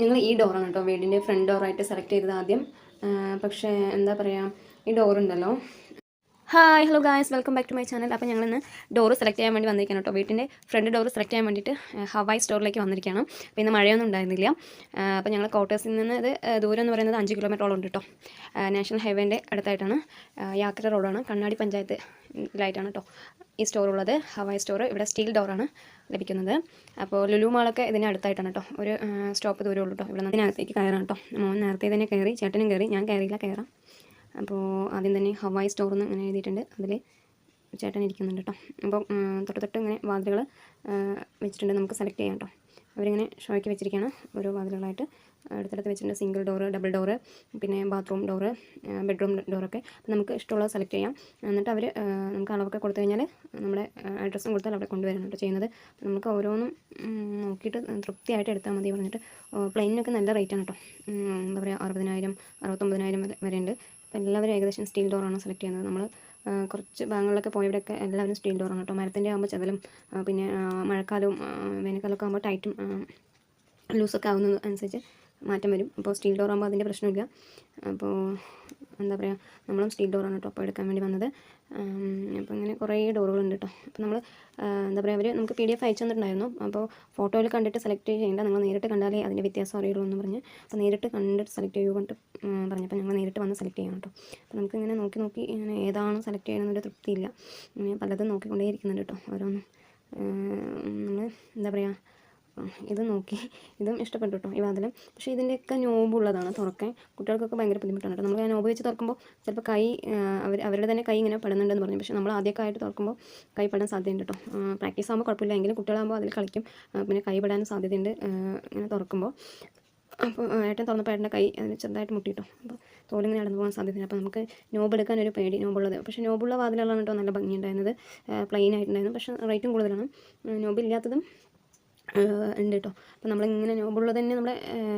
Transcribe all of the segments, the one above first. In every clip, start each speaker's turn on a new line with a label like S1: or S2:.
S1: ഞങ്ങൾ ഈ ഡോറാണ് കേട്ടോ വീടിന്റെ ഫ്രണ്ട് ഡോറായിട്ട് സെലക്ട് ചെയ്തത് ആദ്യം. പക്ഷേ എന്താ പറയുക ഈ ഡോറുണ്ടല്ലോ hi hello guys welcome back to my channel അപ്പോൾ ഞങ്ങളിന്ന് ഡോറ് സെലക്ട് ചെയ്യാൻ വേണ്ടി വന്നിരിക്കുകയാണ് കേട്ടോ. വീട്ടിന്റെ ഫ്രണ്ട് ഡോറ് സെലക്ട് ചെയ്യാൻ വേണ്ടിയിട്ട് ഹവായ് സ്റ്റോറിലേക്ക് വന്നിരിക്കുകയാണ്. അപ്പോൾ ഇന്ന് മഴയൊന്നും ഉണ്ടായിരുന്നില്ല. അപ്പോൾ ഞങ്ങൾ ക്വാർട്ടേഴ്സിൽ നിന്ന് ആ, ദൂരം എന്ന് പറയുന്നത് അഞ്ച് കിലോമീറ്ററോളം ഉണ്ട് കേട്ടോ. നാഷണൽ ഹൈവേന്റെ അടുത്തായിട്ടാണ് യാത്ര റോഡാണ് കണ്ണാടി പഞ്ചായത്തിലായിട്ടാണ് കേട്ടോ ഈ സ്റ്റോർ ഉള്ളത്. ഹവായ് സ്റ്റോർ ഇവിടെ സ്റ്റീൽ ഡോറാണ് ലഭിക്കുന്നത്. അപ്പോൾ ലുലു മാളൊക്കെ ഇതിന് അടുത്തായിട്ടാണ് കേട്ടോ. ഒരു സ്റ്റോപ്പ് ദൂരമുള്ളൂ കേട്ടോ. ഇവിടെ നിന്ന് അതിനകത്തേക്ക് കയറാം കേട്ടോ. മോൻ നേരത്തെ തന്നെ കയറി ചേട്ടനും കയറി ഞാൻ കയറിയില്ല കയറാം. അപ്പോൾ ആദ്യം തന്നെ ഹവായ് സ്റ്റോർ എന്ന് അങ്ങനെ എഴുതിയിട്ടുണ്ട്. അതിൽ ചേട്ടൻ ഇരിക്കുന്നുണ്ട് കേട്ടോ അപ്പോൾ തൊട്ട് തൊട്ട് ഇങ്ങനെ വാതിലുകൾ വെച്ചിട്ടുണ്ട്. നമുക്ക് സെലക്ട് ചെയ്യാം കേട്ടോ അവരിങ്ങനെ ഷോയ്ക്ക് വെച്ചിരിക്കുകയാണ് ഓരോ വാതിലുകളായിട്ട് അടുത്തടുത്ത് വെച്ചിട്ടുണ്ട് സിംഗിൾ ഡോറ് ഡബിൾ ഡോറ് പിന്നെ ബാത്റൂം ഡോറ് ബെഡ്റൂം ഡോറൊക്കെ. നമുക്ക് ഇഷ്ടമുള്ളത് സെലക്ട് ചെയ്യാം. എന്നിട്ട് അവർ നമുക്ക് അളവൊക്കെ കൊടുത്തു കഴിഞ്ഞാൽ നമ്മുടെ അഡ്രസ്സും കൊടുത്താൽ അവിടെ കൊണ്ടുവരാണ് കേട്ടോ ചെയ്യുന്നത്. നമുക്ക് ഓരോന്നും നോക്കിയിട്ട് തൃപ്തിയായിട്ട് എടുത്താൽ മതി പറഞ്ഞിട്ട്. പ്ലെയിനൊക്കെ നല്ല റേറ്റാണ് കേട്ടോ. എന്താ പറയുക അറുപതിനായിരം അറുപത്തൊമ്പതിനായിരം വരെ ഉണ്ട് അപ്പോൾ എല്ലാവരും ഏകദേശം സ്റ്റീൽ ഡോറാണ് സെലക്ട് ചെയ്യുന്നത്. നമ്മൾ കുറച്ച് ഭാഗങ്ങളിലൊക്കെ പോയവിടെയൊക്കെ എല്ലാവരും സ്റ്റീൽ ഡോറാണ് കേട്ടോ. മരത്തിന്റെ ആകുമ്പോൾ ചതലും പിന്നെ മഴക്കാലവും വേനൽക്കാലമൊക്കെ ആകുമ്പോൾ ടൈറ്റും ലൂസൊക്കെ ആവുന്നത് അനുസരിച്ച് മാറ്റം വരും. അപ്പോൾ സ്റ്റീൽ ഡോർ ആകുമ്പോൾ അതിന്റെ പ്രശ്നമില്ല. അപ്പോൾ എന്താ പറയുക നമ്മളും സ്റ്റീൽ ഡോറാണ് കേട്ടോ അപ്പോൾ എടുക്കാൻ വേണ്ടി വന്നത്. അപ്പോൾ ഇങ്ങനെ കുറേ ഡോറുകളുണ്ട് കേട്ടോ. അപ്പോൾ നമ്മൾ എന്താ പറയുക അവർ നമുക്ക് പി ഡി എഫ് അയച്ചു തന്നിട്ടുണ്ടായിരുന്നു. അപ്പോൾ ഫോട്ടോയിൽ കണ്ടിട്ട് സെലക്ട് ചെയ്യേണ്ട നിങ്ങൾ നേരിട്ട് കണ്ടാലേ അതിന്റെ വ്യത്യാസം അറിയുള്ളൂ എന്ന് പറഞ്ഞ് അപ്പോൾ നേരിട്ട് കണ്ടിട്ട് സെലക്ട് ചെയ്യുക കൊണ്ട് പറഞ്ഞപ്പോൾ ഞങ്ങൾ നേരിട്ട് വന്ന് സെലക്ട് ചെയ്യണം കേട്ടോ. അപ്പോൾ നമുക്ക് ഇങ്ങനെ നോക്കി നോക്കി ഇങ്ങനെ ഏതാണ് സെലക്ട് ചെയ്യണമെന്നൊരു തൃപ്തിയില്ല. ഇങ്ങനെ പലതും നോക്കിക്കൊണ്ടേ ഇരിക്കുന്നുണ്ട് കേട്ടോ ഓരോന്നും. നമ്മൾ എന്താ പറയുക ഇത് നോക്കി. ഇതും ഇഷ്ടപ്പെട്ടു കേട്ടോ ഈ വാതിലും. പക്ഷേ ഇതിന്റെയൊക്കെ നോബുള്ളതാണ് തുറക്കാൻ. കുട്ടികൾക്കൊക്കെ ഭയങ്കര ബുദ്ധിമുട്ടാണ് കേട്ടോ. നമ്മൾ ആ നോബ് തുറക്കുമ്പോൾ ചിലപ്പോൾ കൈ അവർ അവരുടെ തന്നെ കൈ ഇങ്ങനെ പെടുന്നുണ്ടെന്ന് പറഞ്ഞു. പക്ഷേ നമ്മൾ ആദ്യമൊക്കെ ആയിട്ട് തുറക്കുമ്പോൾ കൈ പെടാൻ സാധ്യതയുണ്ട് കേട്ടോ. പ്രാക്ടീസ് ആകുമ്പോൾ കുഴപ്പമില്ല. എങ്കിലും കുട്ടികളാകുമ്പോൾ അതിൽ കളിക്കും. പിന്നെ കൈ പെടാനും സാധ്യതയുണ്ട് ഇങ്ങനെ തുറക്കുമ്പോൾ അപ്പോൾ ഏട്ടൻ തുറന്നപ്പോൾ ഏട്ടന്റെ കൈ അതിന് ചെറുതായിട്ട് മുട്ടിട്ടോ അപ്പോൾ തോലിങ്ങനെ നടന്നു പോകാൻ സാധ്യതയില്ല. അപ്പോൾ നമുക്ക് നോബ് എടുക്കാൻ ഒരു പേടി നോബുള്ളത് പക്ഷേ നോബുള്ള വാതിലുകളാണ് കേട്ടോ നല്ല ഭംഗിയുണ്ടായിരുന്നത്. പ്ലെയിൻ ആയിട്ടുണ്ടായിരുന്നു. പക്ഷേ റേറ്റും കൂടുതലാണ്. നോബ് ഇല്ലാത്തതും ആഹ് ഉണ്ട് കേട്ടോ അപ്പോൾ നമ്മളിങ്ങനെ നോബുള്ളത് തന്നെ നമ്മളെ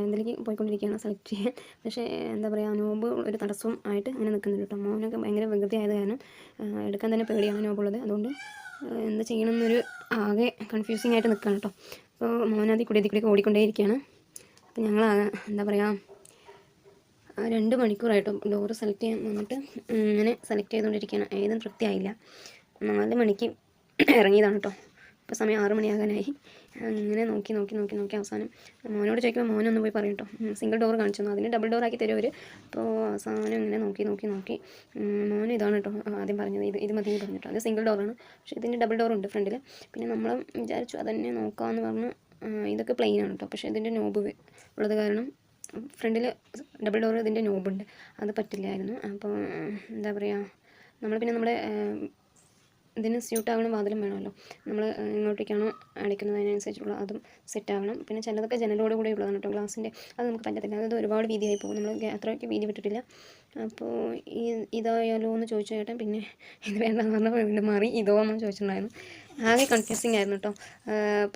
S1: ഇതിലേക്ക് പോയിക്കൊണ്ടിരിക്കുകയാണ് സെലക്ട് ചെയ്യാൻ. പക്ഷേ എന്താ പറയുക നോബ് ഒരു തടസ്സവും ആയിട്ട് ഇങ്ങനെ നിൽക്കുന്നുണ്ട് കേട്ടോ മോനൊക്കെ ഭയങ്കര വികൃതി ആയത് കാരണം എടുക്കാൻ തന്നെ പേടിയാണ് നോബുള്ളത് അതുകൊണ്ട് എന്താ ചെയ്യണമെന്നൊരു ആകെ കൺഫ്യൂസിങ് ആയിട്ട് നിൽക്കുകയാണ് കേട്ടോ അപ്പോൾ മോനാദി കൂടി ഇതിൽ കൂടി ഓടിക്കൊണ്ടേയിരിക്കുകയാണ്. അപ്പോൾ ഞങ്ങൾ എന്താ പറയുക രണ്ട് മണിക്കൂറായിട്ടും ഡോറ് സെലക്ട് ചെയ്യാൻ വന്നിട്ട് ഇങ്ങനെ സെലക്ട് ചെയ്തുകൊണ്ടിരിക്കുകയാണ്. ഏതും തൃപ്തിയായില്ല. നാല് മണിക്ക് ഇറങ്ങിയതാണ് കേട്ടോ ഇപ്പോൾ സമയം ആറ് മണിയാകാനായി. അങ്ങനെ നോക്കി നോക്കി നോക്കി നോക്കി അവസാനം മോനോട് ചോദിക്കുമ്പോൾ മോനൊന്ന് പോയി പറയും കേട്ടോ സിംഗിൾ ഡോർ കാണിച്ചു അതിന് ഡബിൾ ഡോർ ആക്കി തരും അവർ അപ്പോൾ അവസാനം ഇങ്ങനെ നോക്കി നോക്കി നോക്കി. മോൻ ഇതാണ് കേട്ടോ ആദ്യം പറഞ്ഞത്. ഇത് ഇത് മതി പറഞ്ഞിട്ടോ. അത് സിംഗിൾ ഡോറാണ് പക്ഷേ ഇതിന് ഡബിൾ ഡോർ ഉണ്ട് ഫ്രണ്ടിൽ പിന്നെ നമ്മൾ വിചാരിച്ചു അതന്നെ നോക്കാമെന്ന് പറഞ്ഞ് ഇതൊക്കെ പ്ലെയിൻ ആണ് കേട്ടോ പക്ഷേ ഇതിന്റെ നോബ് ഉള്ളത് കാരണം ഫ്രണ്ടിൽ ഡബിൾ ഡോർ ഇതിന്റെ നോബുണ്ട് അത് പറ്റില്ലായിരുന്നു. അപ്പോൾ എന്താ പറയുക നമ്മൾ പിന്നെ നമ്മുടെ ഇതിന് സ്യൂട്ട് ആവണ വാതിലും വേണമല്ലോ. നമ്മൾ ഇങ്ങോട്ടേക്കാണോ അടിക്കുന്നത് അതിനനുസരിച്ചുള്ള അതും സെറ്റ് ആവണം. പിന്നെ ചിലതൊക്കെ ജനലോട് കൂടെ ഉള്ളതാണ് കേട്ടോ ഗ്ലാസിന്റെ അത് നമുക്ക് പറ്റത്തില്ല. അതായത് ഒരുപാട് വീതിയായി പോകും. നമ്മൾ അത്രയ്ക്ക് വീതി വിട്ടിട്ടില്ല അപ്പോൾ ഈ ഇതായാലോ എന്ന് ചോദിച്ചു ചേട്ടൻ പിന്നെ ഇത് വേണ്ടെന്ന് പറഞ്ഞപ്പോൾ വീണ്ടും മാറി ഇതോ എന്ന് ചോദിച്ചിട്ടുണ്ടായിരുന്നു. ആകെ കൺഫ്യൂസിങ് ആയിരുന്നു കേട്ടോ.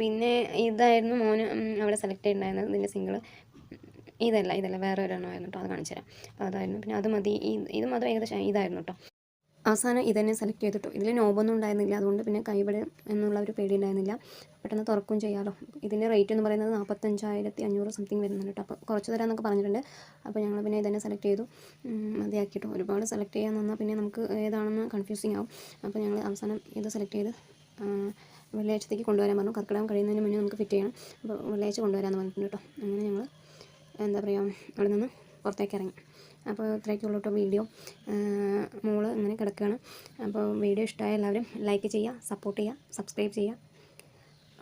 S1: പിന്നെ ഇതായിരുന്നു മോന് അവിടെ സെലക്ട് ചെയ്തിട്ടുണ്ടായിരുന്നത് ഇതിന്റെ സിംഗിൾ ഇതല്ല ഇതല്ല. വേറെ ഒരെണ്ണമായിരുന്നു കേട്ടോ. അത് കാണിച്ചു തരാം അതായിരുന്നു. പിന്നെ അത് മതി. ഇതും അതും ഏകദേശം ഇതായിരുന്നു കേട്ടോ. അവസാനം ഇതന്നെ സെലക്ട് ചെയ്തിട്ടു. ഇതിൽ നോബൊന്നും ഉണ്ടായിരുന്നില്ല. അതുകൊണ്ട് പിന്നെ കൈവിടെ എന്നുള്ള ഒരു പേടി ഉണ്ടായിരുന്നില്ല. പെട്ടെന്ന് തുറക്കും ചെയ്യാമല്ലോ ഇതിന്റെ റേറ്റ് എന്ന് പറയുന്നത് നാൽപ്പത്തഞ്ചായിരത്തി അഞ്ഞൂറ് സംതിങ് വരുന്നുണ്ട് കേട്ടോ അപ്പോൾ കുറച്ച് തരാമെന്നൊക്കെ പറഞ്ഞിട്ടുണ്ട്. അപ്പോൾ ഞങ്ങൾ പിന്നെ ഇതന്നെ സെലക്ട് ചെയ്തു. മതിയാക്കിയിട്ടു. ഒരുപാട് സെലക്ട് ചെയ്യാൻ നിന്നാൽ പിന്നെ നമുക്ക് ഏതാണെന്ന് കൺഫ്യൂസിങ് ആവും. അപ്പോൾ ഞങ്ങൾ അവസാനം ഇത് സെലക്ട് ചെയ്ത് വെള്ളിയാഴ്ചത്തേക്ക് കൊണ്ടുവരാൻ പറഞ്ഞു. കർക്കിടകം കഴിയുന്നതിന് മുന്നേ നമുക്ക് ഫിറ്റ് ചെയ്യണം. അപ്പോൾ വെള്ളിയാഴ്ച കൊണ്ടുവരാമെന്ന് പറഞ്ഞിട്ടുണ്ട് കേട്ടോ അങ്ങനെ ഞങ്ങൾ എന്താ പറയുക അവിടെ നിന്ന് പുറത്തേക്ക് ഇറങ്ങി അപ്പോൾ ഇത്രയൊക്കെയുള്ളൂ കേട്ടോ വീഡിയോ. മോൾ ഇങ്ങനെ കിടക്കുകയാണ്. അപ്പോൾ വീഡിയോ ഇഷ്ടമായ എല്ലാവരും ലൈക്ക് ചെയ്യുക സപ്പോർട്ട് ചെയ്യുക സബ്സ്ക്രൈബ് ചെയ്യുക.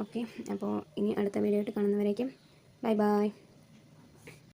S1: ഓക്കെ അപ്പോൾ ഇനി അടുത്ത വീഡിയോ ആയിട്ട് കാണുന്നവരേക്കും ബൈ ബൈ